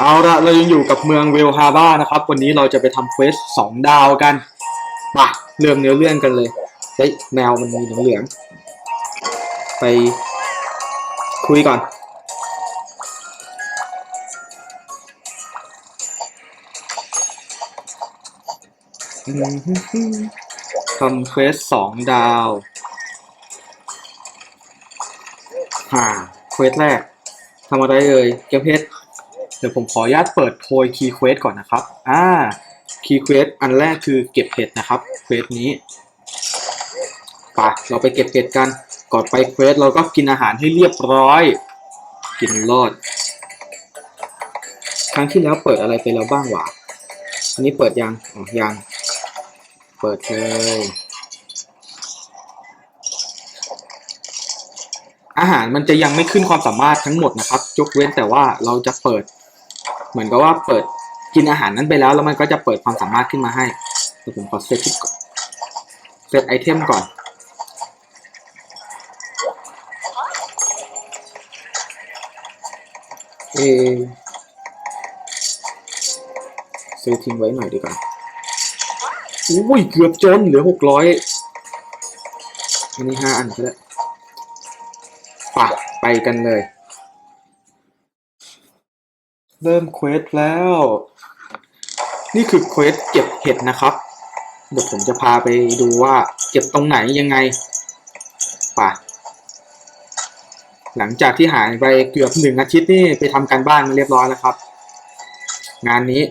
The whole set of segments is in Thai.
เอาละเรายังอยู่กับเมืองเวลฮาบ้านะครับ วันนี้เราจะไปทำเควสสองดาวกันมาเริ่มเนื้อเรื่องกันเลยเฮ้ยแมวมันมีเหลืองไปคุยก่อนทำเควสสองดาวฮ่าเควสแรกทำอะไรเอ่ยเก็บเพชร เดี๋ยวผมขออนุญาตเปิดโพยคีย์เควสก่อนนะครับ อ่าคีย์เควสอันแรกคือเก็บเห็ดนะครับเควสนี้ไปเราไปเก็บเห็ดกัน ก่อนไปเควสเราก็กินอาหารให้เรียบร้อย กินรอด ครั้งที่แล้วเปิดอะไรไปแล้วบ้างวะอันนี้เปิดยังอ๋อยัง เปิดเลยอาหารมันจะยังไม่ขึ้นความสามารถทั้งหมดนะครับยกเว้นแต่ว่าเราจะเปิด เหมือนกับว่าเปิดกินอาหารนั้นไปแล้ว แล้วมันก็จะเปิดความสามารถขึ้นมาให้เดี๋ยวผมขอเซตเซตไอเทมก่อน เอเซื้อทิ้งไว้หน่อยดีกว่าอุ้ยเกือบจนเหลือหกร้อยอันนี้ห้าอันก็ได้ปะไปกันเลย เริ่มเควสแล้ว นี่คือเควสเก็บเห็ดนะครับ เดี๋ยวผมจะพาไปดูว่าเก็บตรงไหนยังไงป่ะหลังจากที่หายไปเกือบหนึ่งอาทิตย์นี่ไปทำการบ้านมาเรียบร้อยแล้วครับ งานนี้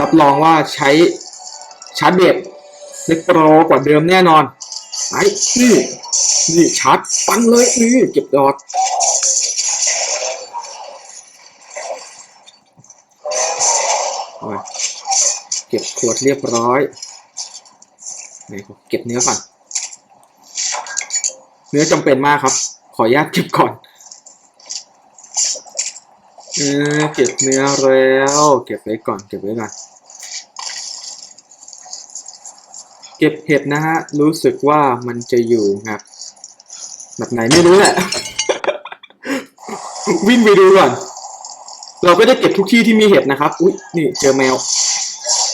รับรองว่าใช้ชาร์จเบ็ดเล็กโปรกว่าเดิมแน่นอนไอ้นี่นี่ชาร์จปังเลยนี่เก็บดอดโอ้ย เก็บขวดเรียบร้อยไหนขอเก็บเนื้อก่อน เนื้อจำเป็นมากครับ ขออนุญาตเก็บก่อนเออเก็บเนื้อแล้ว เก็บไว้ก่อน เก็บไว้ก่อนเก็บเห็ดนะฮะ รู้สึกว่ามันจะอยู่แบบแบบไหนไม่รู้แหละ วิ่งไปดูก่อน เราก็จะเก็บทุกที่ที่มีเห็ดนะครับ อุ้ยนี่เจอแมว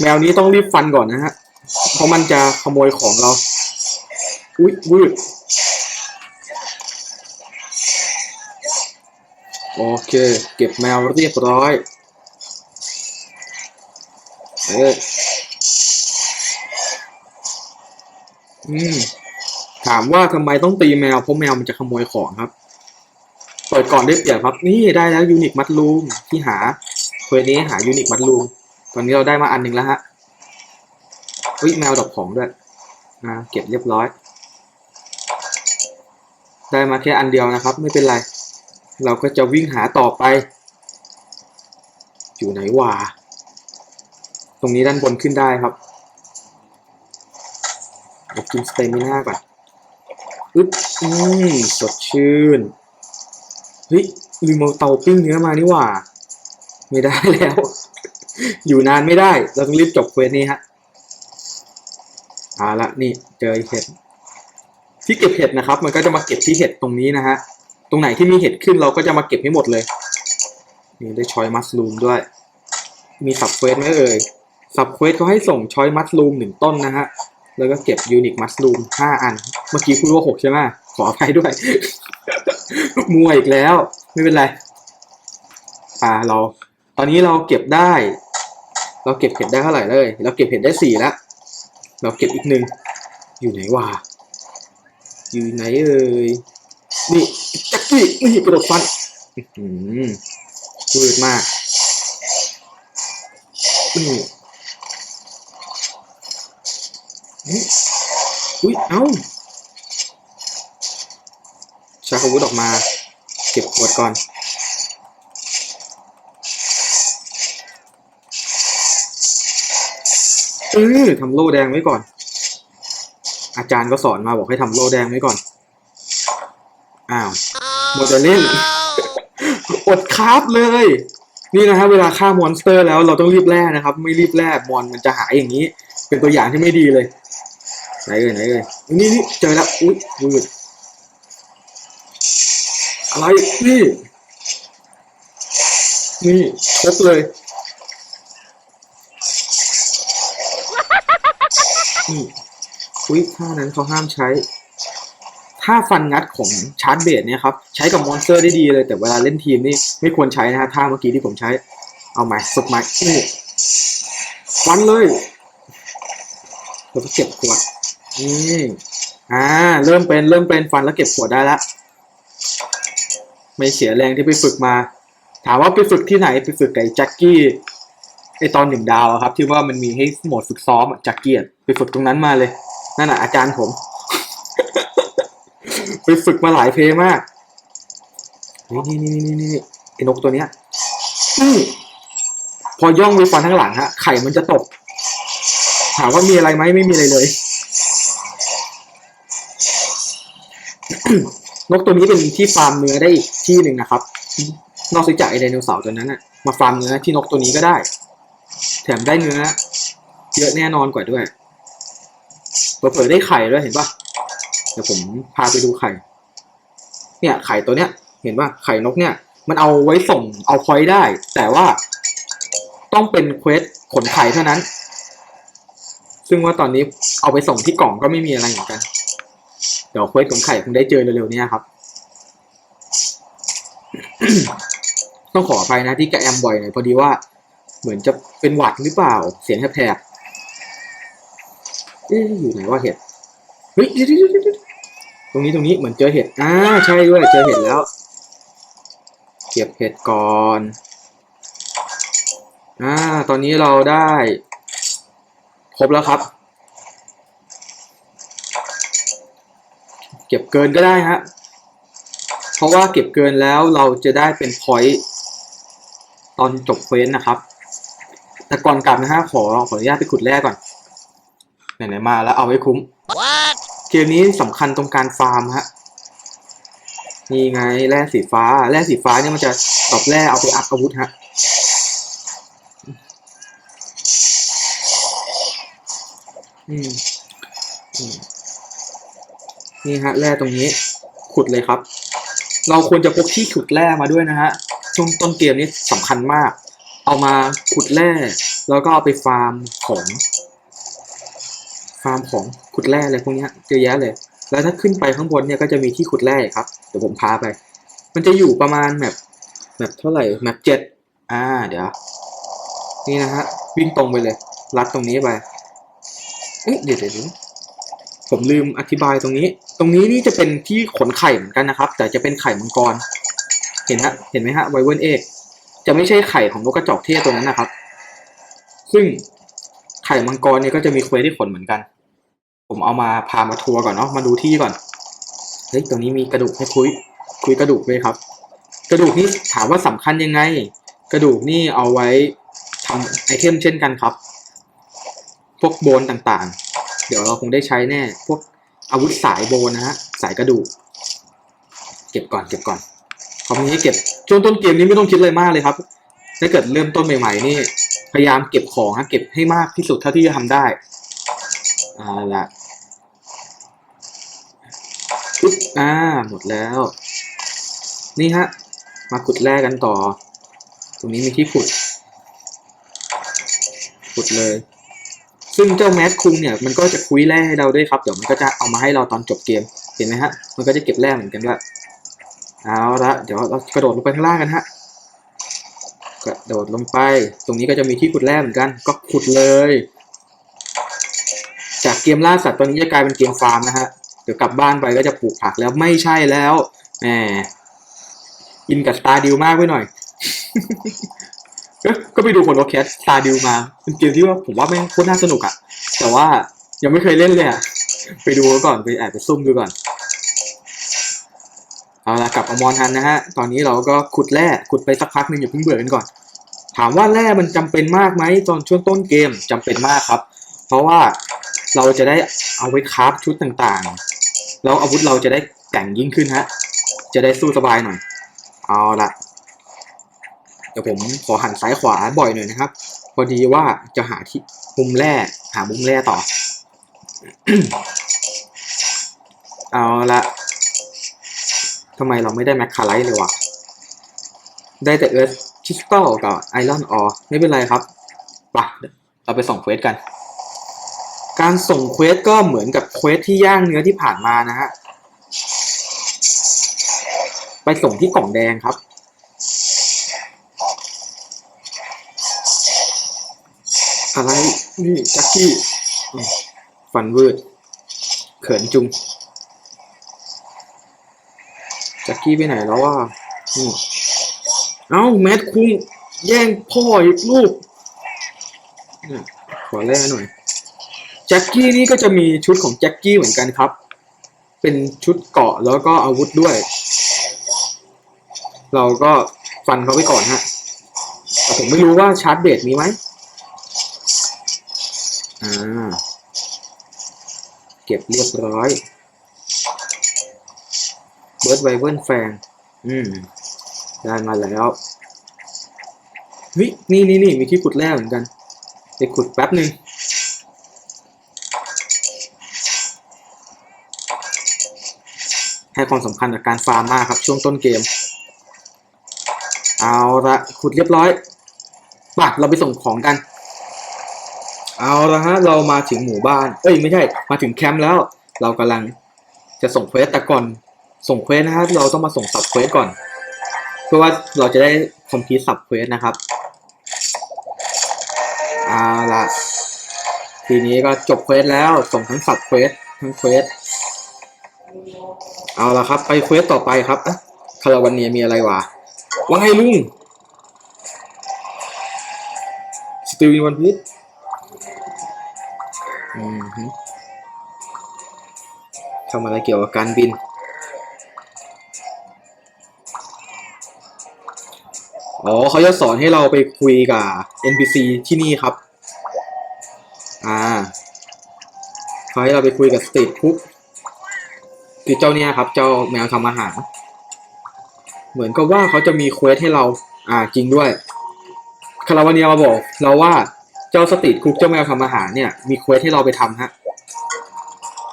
แมวนี้ต้องรีบฟันก่อนนะฮะ เพราะมันจะขโมยของเรา อุ้ยวืดโอเค เก็บแมวเรียบร้อยเอออืม ถามว่าทำไมต้องตีแมว เพราะแมวมันจะขโมยของครับ เปิดก่อนได้เปรียบครับ นี่ได้แล้วยูนิคมัดลูมที่หาเควสนี้หายูนิคมัดลูม ตอนนี้เราได้มาอันหนึ่งแล้วฮะเฮ้ยแมวดอกของด้วยอ่าเก็บเรียบร้อย ได้มาแค่อันเดียวนะครับ ไม่เป็นไร เราก็จะวิ่งหาต่อไป อยู่ไหนวะตรงนี้ด้านบนขึ้นได้ครับเดี๋ยวกินสเตมิน่าก่อนอึ๊บอืมสดชื่นเฮ้ยลืมเอาเตาปิ้งเนื้อมานี่หว่า ไม่ได้แล้ว อยู่นานไม่ได้ต้องรีบจบเควสนี้ฮะเอาละนี่เจอเห็ด ที่เก็บเห็ดนะครับ มันก็จะมาเก็บที่เห็ดตรงนี้นะฮะ ตรงไหนที่มีเห็ดขึ้นเราก็จะมาเก็บให้หมดเลย นี่ได้ชอยมัสลูมด้วย มีสับเควสไหมเอ่ยสับเควสเขาให้ส่งชอยมัสลูมหนึ่งต้นนะฮะ แล้วก็เก็บยูนิคมัสลูมห้าอัน เมื่อกี้พูดว่าหกใช่ไหมขออภัยด้วย มัวอีกแล้ว ไม่เป็นไร อ่าเรา ตอนนี้เราเก็บได้ เราเก็บเห็ดได้เท่าไหร่เลย เราเก็บเห็ดได้สี่ล้วเราเก็บอีกหนึ่งอยู่ไหนวะอยู่ไหนเอ่ยนี่จักกี้นี่กระดดฟันอื้อหือพูดมากอืมอุ๊ยอุ้ยเอ้าชักอาวุธออกมา เก็บขวดก่อน เออทำโล่แดงไว้ก่อน อาจารย์ก็สอนมาบอกให้ทำโล่แดงไว้ก่อน อ้าวหมดจะเล่นอดคราฟเลย นี่นะฮะเวลาฆ่ามอนสเตอร์แล้วเราต้องรีบแล่นะครับ ไม่รีบแล่มอนมันจะหายอย่างนี้ เป็นตัวอย่างที่ไม่ดีเลย ไหนเอ่ยไหนเอ่ยนี่นี่เจอแล้วอุ๊ยวืดอะไรนี่นี่ชกเลย นี่อุ้ยท่านั้นเขาห้ามใช้ท่าฟันงัดของชาร์จเบดเนี่ยครับ ใช้กับมอนสเตอร์ได้ดีเลย แต่เวลาเล่นทีมนี่ไม่ควรใช้นะฮะท่าเมื่อกี้ที่ผมใช้ เอาใหม่ฝึกใหม่นี่ฟันเลยเราก็เก็บขวดนี่อ่า เริ่มเป็นเริ่มเป็นฟันแล้วเก็บขวดได้ละไม่เสียแรงที่ไปฝึกมา ถามว่าไปฝึกที่ไหนไปฝึกกับแจ็คกี้ ไอตอนหนึ่งดาวครับ ที่ว่ามันมีให้โหมดฝึกซ้อมอะแจ็คกี้อะไปฝึกตรงนั้นมาเลย นั่นแหะอาจารย์ผม ไปฝึกมาหลายเพลงมาก นี่นี่นี่นี่นี่ไอนกตัวเนี้ยพอย่องไปฟันข้งหลังฮะไข่มันจะตก ถามว่ามีอะไรไหมไม่มีอะไรเลย นกตัวนี้เป็นที่ฟาร์มเนื้อได้อีกที่หนึ่งนะครับ นอกจากไอไดโนเสาร์ตัวนั้นนะมาฟาร์มเนื้อที่นกตัวนี้ก็ได้ แถมได้เนื้อ เยอะแน่นอนกว่าด้วยเผลอๆได้ไข่ด้วยเห็นปะเดี๋ยวผมพาไปดูไข่ เนี่ยไข่ตัวเนี้ย เห็นปะไข่นกเนี่ย มันเอาไว้ส่งเอาพอยได้ แต่ว่าต้องเป็นเควสขนไข่เท่านั้น ซึ่งว่าตอนนี้เอาไปส่งที่กล่องก็ไม่มีอะไรเหมือนกัน เดี๋ยวเควสขนไข่คงได้เจอเร็วๆเนี้ครับ ต้องขออภัยนะที่กระแอมบ่อยหน่อยพอดีว่า เหมือนจะเป็นหวัดหรือเปล่า เสียงแผบเอ๊ะอยู่ไหนว่าเห็ด เฮ้ยตรงนี้ตรงนี้เหมือนเจอเห็ด อ่าใช่ด้วยเจอเห็ดแล้ว เก็บเห็ดก่อน อ่า ตอนนี้เราได้ ครบแล้วครับ เก็บเกินก็ได้ฮะ เพราะว่าเก็บเกินแล้วเราจะได้เป็นพอยต์ตอนจบเควสนะครับ แต่ก่อนกลับนะฮะขอขออนุญาตไปขุดแร่ก่อนไหนๆมาแล้วเอาไว้คุ้ม What? เกมนี้สำคัญตรงการฟาร์มฮะนี่ไงแร่สีฟ้าแร่สีฟ้าเนี่ยมันจะตอบแร่เอาไปอัพอาวุธฮะอืมอืมนี่ฮะแร่ตรงนี้ ขุดเลยครับ เราควรจะพกที่ขุดแร่มาด้วยนะฮะช่วงต้นเกมนี้สำคัญมาก เอามาขุดแร่แล้วก็เอาไปฟาร์มของ ฟาร์มของขุดแร่อะไรพวกนี้เยอะแยะเลย แล้วถ้าขึ้นไปข้างบนเนี่ยก็จะมีที่ขุดแร่ครับเดี๋ยวผมพาไป มันจะอยู่ประมาณแบบแบบเท่าไหร่แบบเจ็ดอ่าเดี๋ยว นี่นะฮะวิ่งตรงไปเลย ลัดตรงนี้ไปเอ๊ะเดี๋ยวเดี๋ยวเดี๋ยวผมลืมอธิบายตรงนี้ ตรงนี้นี่จะเป็นที่ขนไข่เหมือนกันนะครับ แต่จะเป็นไข่มังกร เห็นฮะ เห็นไหมฮะไวเวิร์นเอก จะไม่ใช่ไข่ของนกกระจอกเทศตัวนั้นนะครับ ซึ่งไข่มังกรเนี่ยก็จะมีเควสที่ขนเหมือนกัน ผมเอามาพามาทัวร์ก่อนเนาะมาดูที่ก่อนเฮ้ยตรงนี้มีกระดูกให้คุย คุยกระดูกเลยครับ กระดูกนี่ถามว่าสำคัญยังไง กระดูกนี่เอาไว้ทำไอเทมเช่นกันครับ พวกโบนต่างๆ เดี๋ยวเราคงได้ใช้แน่ พวกอาวุธสายโบนนะฮะสายกระดูก เก็บก่อนเก็บก่อน เขามีให้เก็บช่วงต้นเกมนี้ไม่ต้องคิดอะไรมากเลยครับ ถ้าเกิดเริ่มต้นใหม่ๆนี่ พยายามเก็บของฮะเก็บให้มากที่สุดเท่าที่จะทำได้เอาละปึ๊บอ่าหมดแล้ว นี่ฮะ มาขุดแร่กันต่อ ตรงนี้มีที่ขุด ขุดเลย ซึ่งเจ้าแมสคุงเนี่ยมันก็จะคุยแร่ให้เราด้วยครับ เดี๋ยวมันก็จะเอามาให้เราตอนจบเกม เห็นไหมฮะ มันก็จะเก็บแร่เหมือนกันด้วย เอาละเดี๋ยวเรากระโดดลงไปข้างล่างกันฮะกระโดดลงไป ตรงนี้ก็จะมีที่ขุดแร่เหมือนกัน ก็ขุดเลย จากเกมล่าสัตว์ตอนนี้จะกลายเป็นเกมฟาร์มนะฮะเดี๋ยวกลับบ้านไปก็จะปลูกผักแล้วไม่ใช่แล้วแหมอินกับสตาร์ดิวมากไปหน่อยก็ไปดูคนโอเคสตาร์ดิวมาเป็นเกมที่ว่าผมว่าไม่งโคตรน่าสนุกอะแต่ว่ายังไม่เคยเล่นเลยอะไปดูก่อนไปแอบไปซุ่มดูก่อน เอาละกลับมามอนทันนะฮะ ตอนนี้เราก็ขุดแร่ขุดไปสักพักหนึ่งอย่าเพิ่งเบื่อกันก่อน ถามว่าแร่มันจำเป็นมากไหมตอนช่วงต้นเกมจำเป็นมากครับ เพราะว่าเราจะได้เอาไว้คราฟชุดต่างๆ แล้วอาวุธเราจะได้แก่งยิ่งขึ้นฮะ จะได้สู้สบายหน่อย เอาละเดี๋ยวผมขอหันซ้ายขวาบ่อยหน่อยนะครับ พอดีว่าจะหาที่มุมแร่หามุมแร่ต่อ เอาละ ทำไมเราไม่ได้แมคคาไลท์เลยวะได้แต่เอิร์ธคริสตัลกับไอรอนออไม่เป็นไรครับไปเราไปส่งเควสกัน การส่งเควสก็เหมือนกับเควสที่ย่างเนื้อที่ผ่านมานะฮะ ไปส่งที่กล่องแดงครับ อะไร นี่จักกี้ ฟันวืดเขินจุง จักกี้ไปไหนแล้วว่าเอ้าแมทคุงแย่งพ่ออีกลูกขอแล่หน่อยแจ็คกี้นี่ก็จะมีชุดของแจ็คกี้เหมือนกันครับ เป็นชุดเกาะแล้วก็อาวุธด้วย เราก็ฟันเขาไปก่อนฮะแต่ผมไม่รู้ว่าชาร์จเบรดมีไหมอ่า เก็บเรียบร้อย บิร์ดไวเวิร์นแฟงอืม ได้มาแล้วเฮ้ยนี่นี่นี่มีที่ขุดแร่เหมือนกันไปขุดแป๊บหนึ่งให้ความสำคัญกับการฟาร์มมากครับช่วงต้นเกม เอาละขุดเรียบร้อยมาเราไปส่งของกัน เอาละฮะ เรามาถึงหมู่บ้าน เอ้ยไม่ใช่ มาถึงแคมป์แล้ว เรากำลังจะส่งเควสแต่ก่อน ส่งเควสนะฮะเราต้องมาส่งสับเควสก่อน เพื่อว่าเราจะได้คอมพลีสับเควสนะครับเอาละทีนี้ก็จบเควสแล้วส่งทั้งสับเควสทั้งเควสเอาละครับ ไปเควสต่อไปครับอะคาราวันเนียมีอะไรวะว่าไงลุงสติลวันพีชอืมทำอะไรเกี่ยวกับการบิน อ๋อเขาจะสอนให้เราไปคุยกับ NPC ที่นี่ครับ อ่าเขาให้เราไปคุยกับสตรีทคุกคือเจ้าเนี่ยครับ เจ้าแมวทำอาหาร เหมือนกับว่าเขาจะมีเควสให้เรา อ่าจริงด้วยคาราวาเนียมาบอกเราว่าเจ้าสตรีทคุกเจ้าแมวทำอาหารเนี่ยมีเควสให้เราไปทำฮะ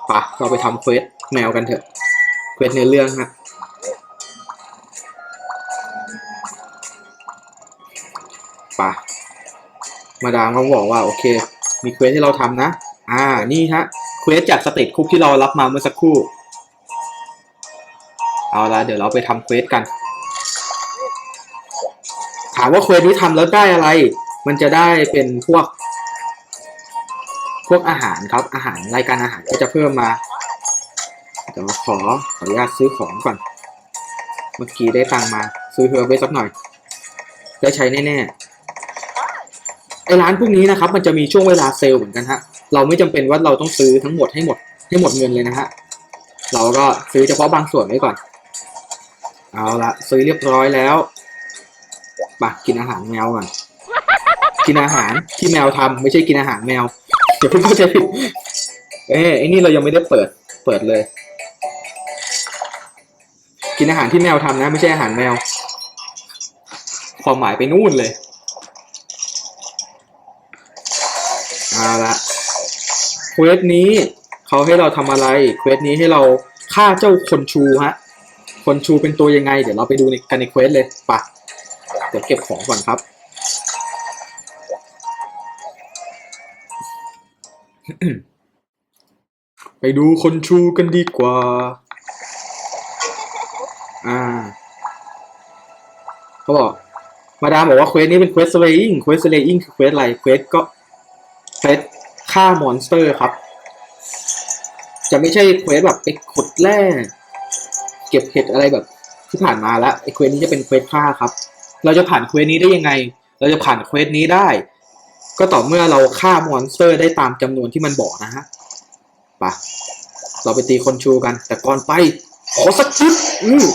ปะเราไปทำเควสแมวกันเถอะเควสในเรื่องฮะ ปะมาดามเขาบอกว่าโอเค มีเควสให้เราทำนะ อ่านี่ฮะเควสจากสเตรีทคุกที่เรารับมาเมื่อสักครู่ เอาละเดี๋ยวเราไปทำเควสกัน ถามว่าเควสนี้ทำแล้วได้อะไร มันจะได้เป็นพวก พวกอาหารครับอาหารรายการอาหารก็จะเพิ่มมาเดี๋ยวขอขออนุญาตซื้อของก่อน เมื่อกี้ได้ตังมา ซื้อเฮอร์ไปสักหน่อย ได้ใช้แน่ๆ ไอ้ร้านพวกนี้นะครับ มันจะมีช่วงเวลาเซลล์เหมือนกันฮะ เราไม่จำเป็นว่าเราต้องซื้อทั้งหมดให้หมดให้หมดเงินเลยนะฮะ เราก็ซื้อเฉพาะบางส่วนไว้ก่อน เอาละซื้อเรียบร้อยแล้วปะกินอาหารแมวก่อน กินอาหารที่แมวทำไม่ใช่กินอาหารแมวเดี๋ยวเพิ่งเข้าใจผิดเอ้ไอ้นี่เรายังไม่ได้เปิด เปิดเลย กินอาหารที่แมวทำนะ ไม่ใช่อาหารแมวความหมายไปนู่นเลย เอาละเควสนี้เขาให้เราทำอะไรเควสนี้ให้เราฆ่าเจ้าคนชูฮะ คนชูเป็นตัวยังไง เดี๋ยวเราไปดูในกันในเควสเลยปะเดี๋ยวเก็บของก่อนครับไปดูคนชูกันดีกว่า อ่า เขาบอก มาดามบอกว่าเควสนี้เป็นเควสเลยิงเควสสเลยิงคือเควสอะไร เควสก็ เควสฆ่ามอนสเตอร์ครับ จะไม่ใช่เควสแบบไปขุดแร่เก็บเห็ดอะไรแบบที่ผ่านมาแล้วไอเควสนี้จะเป็นเควสฆ่าครับ เราจะผ่านเควสนี้ได้ยังไง เราจะผ่านเควสนี้ได้ ก็ต่อเมื่อเราฆ่ามอนสเตอร์ได้ตามจำนวนที่มันบอกนะฮะปะเราไปตีคนชูกัน แต่ก่อนไป ขอสักชุดอือ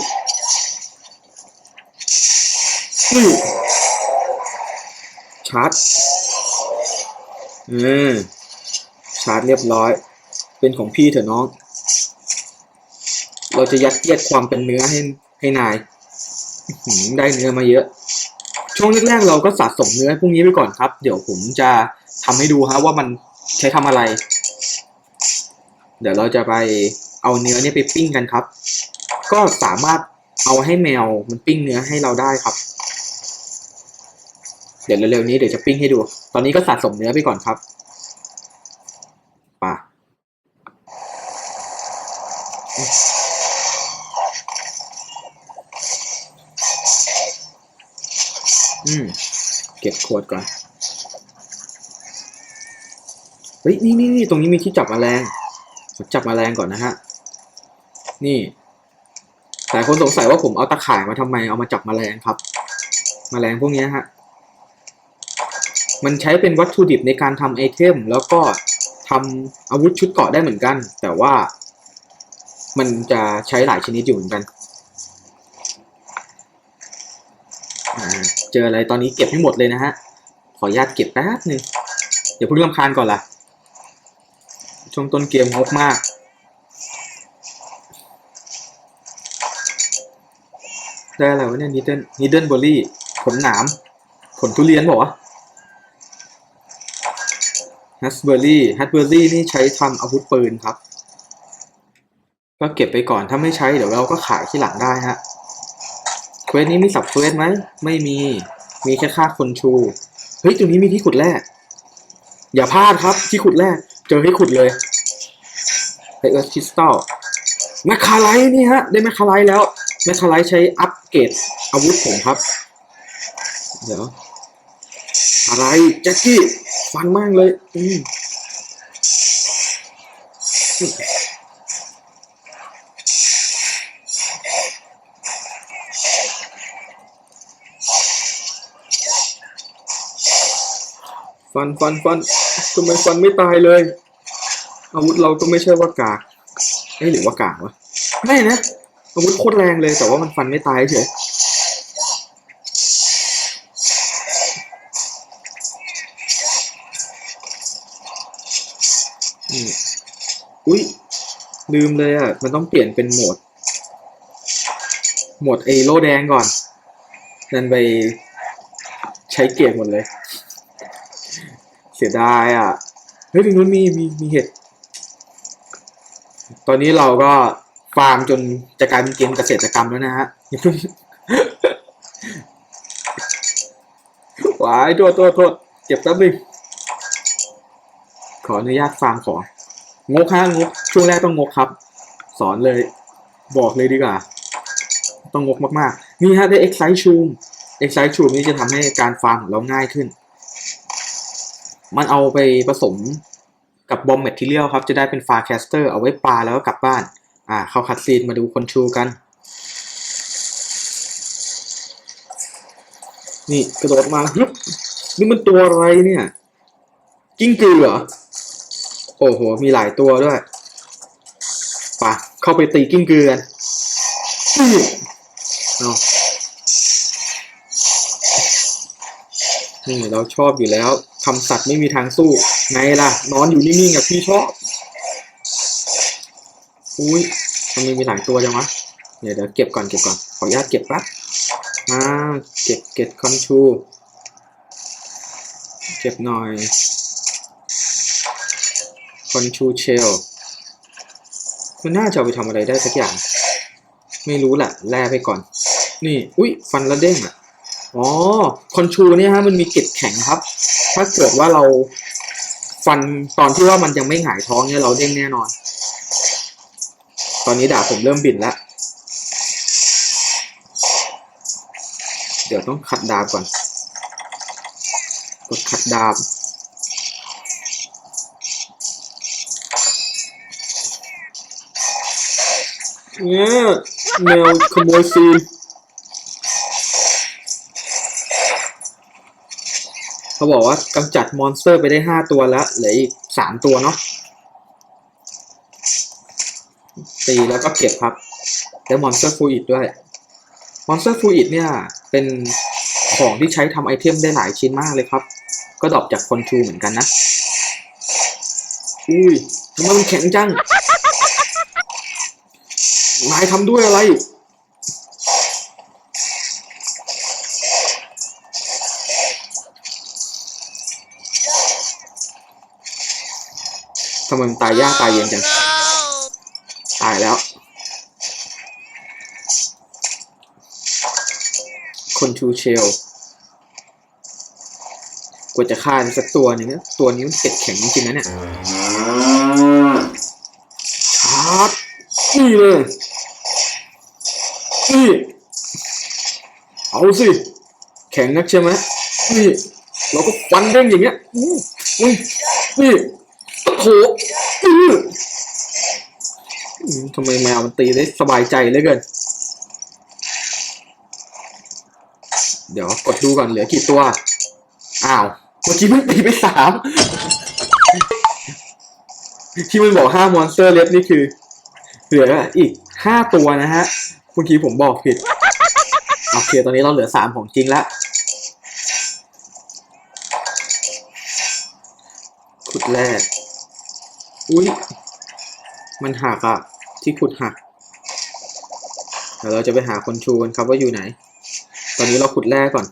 อือชาร์จ อืมชาร์จเรียบร้อย เป็นของพี่เถอะน้อง เราจะยัดเยียดความเป็นเนื้อให้ให้นายได้เนื้อมาเยอะ ช่วงแรกๆเราก็สะสมเนื้อพวกนี้ไปก่อนครับ เดี๋ยวผมจะทำให้ดูฮะว่ามันใช้ทำอะไร เดี๋ยวเราจะไปเอาเนื้อเนี่ยไปปิ้งกันครับ ก็สามารถเอาให้แมวมันปิ้งเนื้อให้เราได้ครับ เดี๋ยวเร็วๆนี้เดี๋ยวจะปิ้งให้ดู ตอนนี้ก็สะสมเนื้อไปก่อนครับป่ะอืม เก็บขวดก่อน เฮ้ย นี่นี่นี่ตรงนี้มีที่จับแมลงจับแมลงก่อนนะฮะ นี่หลายคนสงสัยว่าผมเอาตะข่ายมาทำไม เอามาจับแมลงครับแมลงพวกนี้ฮะ มันใช้เป็นวัตถุดิบในการทำไอเทม แล้วก็ทำอาวุธชุดเกราะได้เหมือนกัน แต่ว่ามันจะใช้หลายชนิดอยู่เหมือนกัน เจออะไรตอนนี้เก็บให้หมดเลยนะฮะ ขออนุญาตเก็บแป๊บหนึ่งเดี๋ยวเพิ่งรำคาญก่อนล่ะช่วงต้นเกมงกมากได้อะไรวะเนี่ยนิดเดิลนิดเดิลเบอร์รี่ ผลหนาม ผลทุเรียนบอกว่าวะ ฮัสเบอร์รี่ฮัสเบอร์รี่นี่ใช้ทำอาวุธปืนครับ ก็เก็บไปก่อนถ้าไม่ใช้เดี๋ยวเราก็ขายที่หลังได้ฮะเควสนี้มีสับเควสไหมไม่มีมีแค่ค่าคนชู เฮ้ยตรงนี้มีที่ขุดแร่อย่าพลาดครับที่ขุดแร่เจอให้ขุดเลยไอเอิร์ธคริสตัลแมคคาไลนี่ฮะ ได้แมคคาไลแล้วแมคคาไลใช้อัปเกรดอาวุธผมครับ เดี๋ยว อะไรแจ็คกี้ ฟันมากเลยอืมฟันฟันฟันทำไมฟันไม่ตายเลย อาวุธเราก็ไม่ใช่ว่ากากเอ้ยหรือว่ากากวะไม่นะอาวุธโคตรแรงเลยแต่ว่ามันฟันไม่ตายเฉย อืมอุ้ย ลืมเลยอะ มันต้องเปลี่ยนเป็นโหมด โหมดไอโลแดงก่อน นั่นไปใช้เกียบหมดเลย เสียดายอะ เฮ้ยตรงนู้นมีมีมีเห็ด ตอนนี้เราก็ฟาร์มจนจะกลายเป็นเกมเกษตรกรรมแล้วนะฮะวายโทษโทษโทษเก็บแป๊บนึงขออนุญาตฟาร์มของ งกฮะงกช่วงแรกต้องงกครับ สอนเลยบอกเลยดีกว่า ต้องงกมากๆ นี่ฮะได้ Excite Shoom Excite Shoom นี่จะทำให้การฟาร์มของเราง่ายขึ้น มันเอาไปผสมกับบอมแมททีเรียลครับ จะได้เป็นฟาแคสเตอร์เอาไว้ปาแล้วก็กลับบ้าน อ่า เข้าคัดซีนมาดูคนชูกัน นี่กระโดดมาฮึบนี่มันตัวอะไรเนี่ย กิ้งกือเหรอ โอ้โห มีหลายตัวด้วยปะเข้าไปตีกิ้งกือกันอื้อเอานี่เราชอบอยู่แล้วทำสัตว์ไม่มีทางสู้ ไงล่ะ นอนอยู่นิ่งๆกับพี่ชอบ อุ้ยมันมีมีหลายตัวจังวะ เดี๋ยวเดี๋ยวเก็บก่อนเก็บก่อน ขออนุญาตเก็บแป๊บอ่าเก็บเก็บคอนชู เก็บหน่อย คอนชูเชล มันน่าจะเอาไปทำอะไรได้สักอย่าง ไม่รู้แหละแล่ไปก่อน นี่ อุ้ยฟันล้วเด้งอะ อ๋อ คอนชูเนี่ยฮะมันมีเกล็ดแข็งครับ ถ้าเกิดว่าเราฟันตอนที่ว่ามันยังไม่หงายท้องเนี่ยเราเด้งแน่นอน ตอนนี้ดาบผมเริ่มบินแล้ว เดี๋ยวต้องขัดดาบก่อน กดขัดดาบ เนี่ยแมวขโมยซีนเขาบอกว่ากำจัดมอนสเตอร์ไปได้ห้าตัวแล้วเหลืออีกสามตัวเนาะตีแล้วก็เก็บครับได้วมอนสเตอร์ฟูอิดด้วยมอนสเตอร์ฟูอิดเนี่ย เป็นของที่ใช้ทำไอเทมได้หลายชิ้นมากเลยครับ ก็ดรอปจากคอนชูเหมือนกันนะ อุ้ยทำไมมันแข็งจัง นายทำด้วยอะไรทำไมมันตายยากตายเย็นจัง ตายแล้ว คนชูเชลว่าจะฆ่าได้สักตัวหนึงนะตัวนี้มันเก็ดแข็งจริงๆนะเนี่ยชาร์จนี่เลย นี่ เอาสิ แข็งนักใช่ไหมนี่ เราก็ฟันเด้งอย่างเงี้ยอู้อุ้ยนี่โอ้โหอื้ออืมทำไมแมวมันตีได้สบายใจเลือเกิน เดี๋ยวกดดูก่อนเหลือกี่ตัว อ้าวเมื่อกี้เพิ่งตีไปสามที่มันบอกห้ามอนสเตอร์เล็บนี่คือ เหลืออีกห้าตัวนะฮะ มื่อกี้ผมบอกผิด โอเค ตอนนี้เราเหลือสามของจริงแล้วขุดแรก อุ้ย มันหักอะที่ขุดหัก เดี๋ยวเราจะไปหาคนชูนครับว่าอยู่ไหน ตอนนี้เราขุดแรกก่อน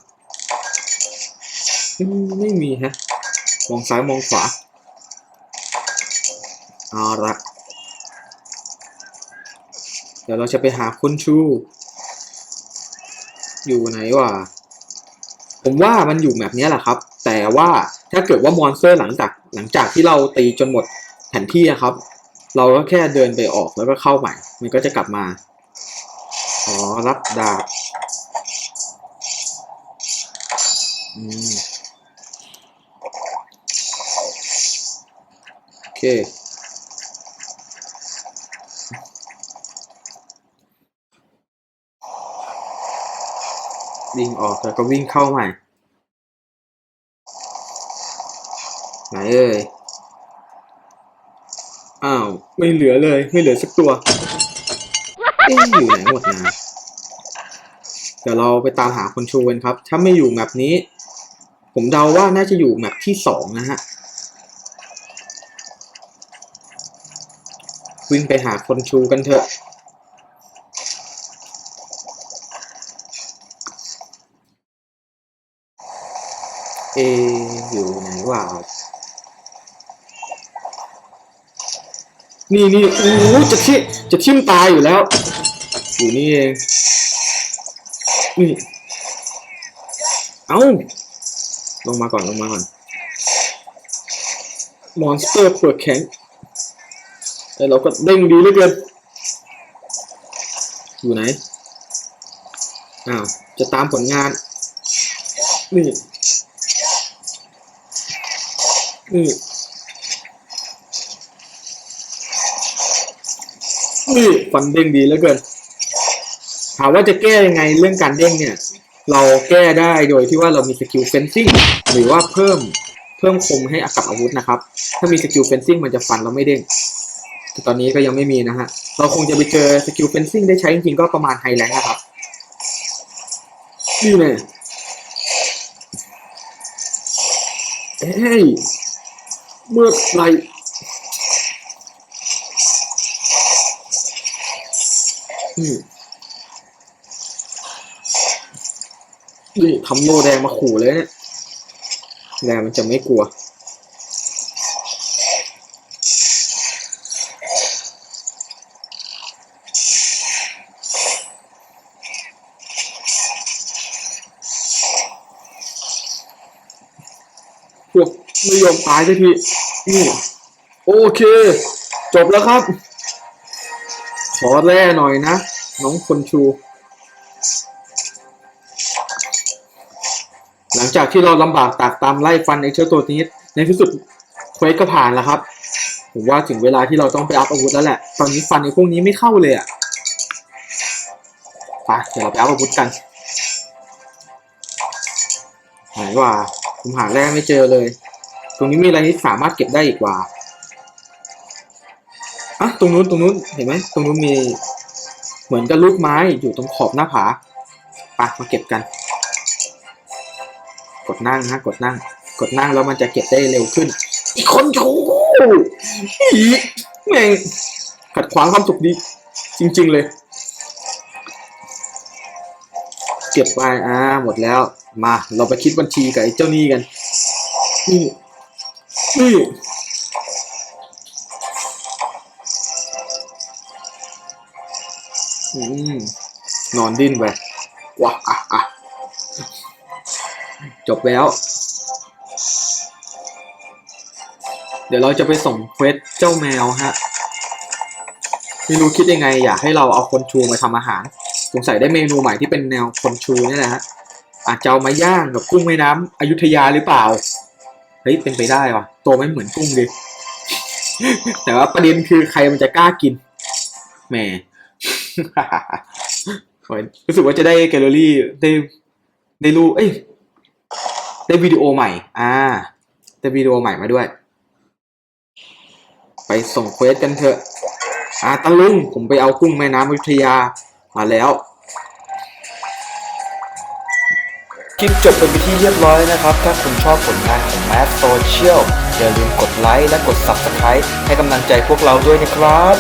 ไม่มีฮะ มองซ้ายมองขวาเอาละ เดี๋ยวเราจะไปหาคนชู อยู่ไหนวะผมว่ามันอยู่แบบนี้แหละครับ แต่ว่าถ้าเกิดว่ามอนสเตอร์หลังจากหลังจากที่เราตีจนหมดแผนที่อะครับ เราก็แค่เดินไปออกแล้วก็เข้าใหม่ มันก็จะกลับมาอ๋อรับดาบโอเค วิ่งออกแล้วก็วิ่งเข้าใหม่ ไหนเอ่ย อ้าว ไม่เหลือเลย ไม่เหลือสักตัวเอ๊ะอยู่ไหนหมดนะเดี๋ยวเราไปตามหาคนชูกันครับ ถ้าไม่อยู่แมปนี้ ผมเดาว่าน่าจะอยู่แมปที่สองนะฮะ วิ่งไปหาคนชูกันเถอะ เออยู่ไหนวะนี่นี่โอ้จะทิจะทิ่มตายอยู่แล้ว อยู่นี่เองนี่เอาลงมาก่อนลงมาก่อนมอนสเตอร์เปลือกแข็งแต่เราก็เด้งดีเหลือเกินอยู่ไหนอ้าวจะตามผลงาน นี่ นี่นี่ฟันเด้งดีเหลือเกินถามว่าจะแก้ยังไงเรื่องการเด้งเนี่ย เราแก้ได้โดยที่ว่าเรามีสกิลเฟนซิ่งหรือว่าเพิ่มเพิ่มคมให้กับอาวุธนะครับ ถ้ามีสกิลเฟนซิ่งมันจะฟันเราไม่เด้งแต่ตอนนี้ก็ยังไม่มีนะฮะ เราคงจะไปเจอสกิลเฟนซิ่งได้ใช้จริงๆก็ประมาณไฮแลนด์นะครับ นี่เนี่ยเอ้ย เมื่อไหรนี่นี่ทำโลแดงมาขู่เลยเนี่ยแดงมันจะไม่กลัว พวก ไม่ยอมตายสักทีนี่โอเค จบแล้วครับ ขอแร่หน่อยนะ น้องคนชู หลังจากที่เราลำบากตากตามไล่ฟันไอ้เชื้อตัวนี้ ในที่สุดเควสก็ผ่านแล้วครับ ผมว่าถึงเวลาที่เราต้องไปอัพอาวุธแล้วแหละ ตอนนี้ฟันไอ้พวกนี้ไม่เข้าเลยอะไปเดี๋ยวเราไปอัพอาวุธกันไหนว่าผมหาแร่ไม่เจอเลย ตรงนี้มีอะไรที่สามารถเก็บได้อีกว่าอะตรงนู้นตรงนู้นเห็นไหมตรงนู้นมีเหมือนกับลูกไม้อยู่ตรงขอบหน้าผาไปมาเก็บกัน กดนั่งนะกดนั่ง กดนั่งแล้วมันจะเก็บได้เร็วขึ้น อีกคนชูอีแม่งขัดขวางความสุขดี จริง ๆเลย เก็บไปอ่าหมดแล้ว มา เราไปคิดบัญชีกับไอ้เจ้านี้กันนี่ นี่อืมนอนดิ้นไปว้าอะอะจบแล้ว เดี๋ยวเราจะไปส่งเควสเจ้าแมวฮะไม่รู้คิดยังไง อยากให้เราเอาคนชูมาทำอาหาร สงสัยได้เมนูใหม่ที่เป็นแนวคนชูนี่แหละฮะอาจจะเอามาย่างกับกุ้งแม่น้ำอยุธยาหรือเปล่า ฮ้ยเป็นไปได้ว่ะตัวไม่เหมือนกุ้งดิแต่ว่าประเด็นคือใครมันจะกล้ากินแหมรู้สึกว่าจะได้แกลเลอรี่ได้ได้รูเอ้ยได้วิดีโอใหม่ อ่า ได้วิดีโอใหม่มาด้วย ไปส่งเควสกันเถอะ อ่าตะลุง ผมไปเอากุ้งแม่น้ำอยุธยามาแล้ว คลิปจบเป็นไปที่เรียบร้อยนะครับ ถ้าคุณชอบผลงานของ Math Social อย่าลืมกดไลค์และกด Subscribe ให้กำลังใจพวกเราด้วยนะครับ